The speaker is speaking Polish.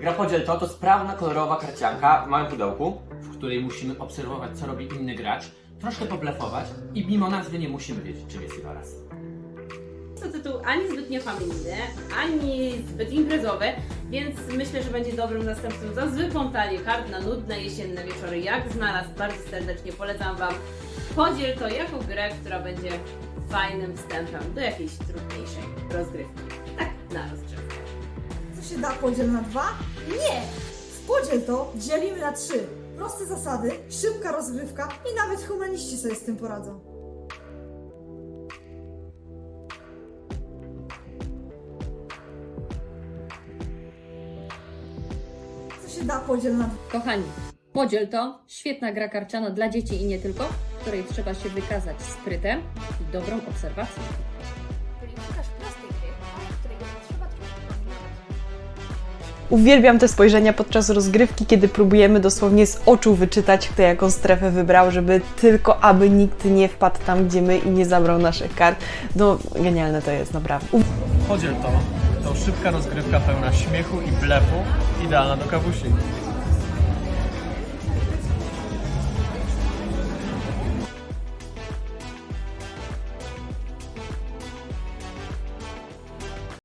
Gra Podziel to to sprawna, kolorowa karcianka w małym pudełku. w której musimy obserwować, co robi inny gracz, troszkę poblefować i mimo nazwy nie musimy wiedzieć, czym jest Iwaras. To tytuł ani zbytnio familijny, ani zbyt imprezowy, więc myślę, że będzie dobrym następcą za zwykłą talię kart na nudne jesienne wieczory. Jak znalazł, bardzo serdecznie polecam Wam. Podziel to jako grę, która będzie fajnym wstępem do jakiejś trudniejszej rozgrywki. Tak, na rozgrzewkę. Się da podziel na dwa? Nie! W podziel to dzielimy na trzy. Proste zasady, szybka rozgrywka i nawet humaniści sobie z tym poradzą. Co się da podziel na dwa? Kochani, podziel to świetna gra karciana dla dzieci i nie tylko, w której trzeba się wykazać sprytem i dobrą obserwacją. Uwielbiam te spojrzenia podczas rozgrywki, kiedy próbujemy dosłownie z oczu wyczytać, kto jaką strefę wybrał, żeby tylko aby nikt nie wpadł tam, gdzie my i nie zabrał naszych kart. No, genialne to jest, naprawdę. Podziel to, to szybka rozgrywka pełna śmiechu i blefu, idealna do kawusi.